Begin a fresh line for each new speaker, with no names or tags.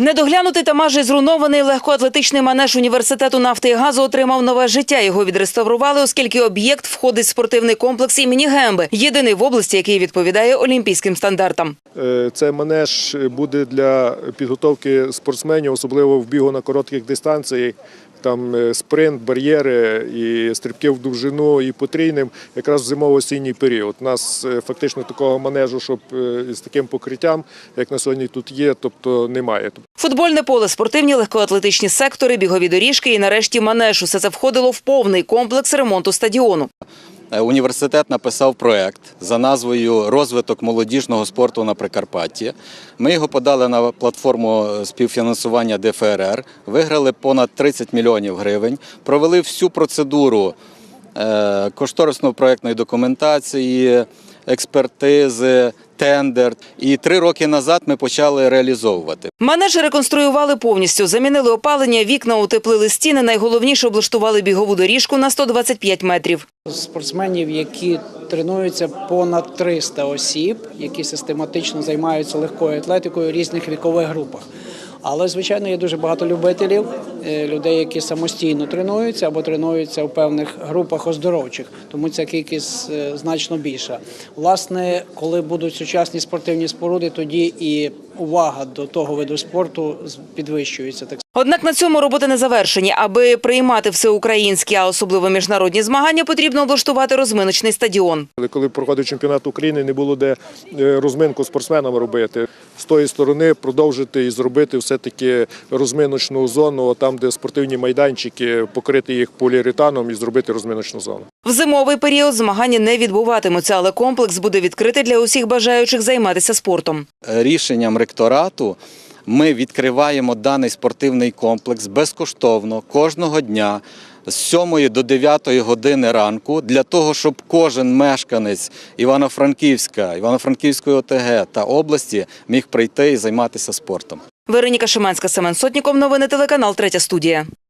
Недоглянутий та майже зруйнований легкоатлетичний манеж університету нафти і газу отримав нове життя. Його відреставрували, оскільки об'єкт входить в спортивний комплекс імені Гемби, єдиний в області, який відповідає олімпійським стандартам.
Е, Це манеж буде для підготовки спортсменів, особливо в бігу на коротких дистанціях. Там е, спринт, бар'єри і стрибки в довжину і потрійним, якраз в зимово-осінній період. У нас е, фактично такого манежу, щоб із з таким покриттям, як на сьогодні тут є, тобто немає.
Футбольне поле, спортивні легкоатлетичні сектори, бігові доріжки і нарешті манеж. Усе це входило в повний комплекс ремонту стадіону.
Е, Університет написав проект за назвою Розвиток молодіжного спорту на Прикарпатті. Ми його подали на платформу співфінансування ДФРР, виграли понад 30 мільйонів гривень, провели всю процедуру е, кошторисно-проектної документації, експертизи, тендер. І три роки назад ми почали реалізовувати.
Манеж реконструювали повністю, замінили опалення, вікна, утеплили стіни. Найголовніше облаштували бігову доріжку на 125 метрів.
Спортсменів, які тренуються понад 300 осіб, які систематично займаються легкою атлетикою в різних вікових групах. Але, звичайно, є дуже багато любителів, е, людей, які самостійно тренуються або тренуються у певних групах оздоровчих, тому ця кількість е, значно більша. Власне, коли будуть сучасні спортивні споруди, тоді і увага до того виду спорту з- підвищується. Так
Однак на цьому роботи не завершені. Аби приймати всеукраїнські, а особливо міжнародні змагання, потрібно облаштувати розминочний стадіон.
Коли проходив чемпіонат України, не було де е, розминку спортсменам робити. З тої сторони продовжити і зробити все-таки розминочну зону, там, де спортивні майданчики, покрити їх поліуретаном і зробити розминочну зону.
В зимовий період змагання не відбуватимуться, але комплекс буде відкритий для усіх бажаючих займатися спортом.
Рішенням ректорату ми відкриваємо даний спортивний комплекс безкоштовно кожного дня з 7 до 9 години ранку для того, щоб кожен мешканець Івано-Франківська, Івано-Франківської ОТГ та області міг прийти і займатися спортом.
Вероніка Шиманська, Семен Сотніков. Новини телеканал Третя студія.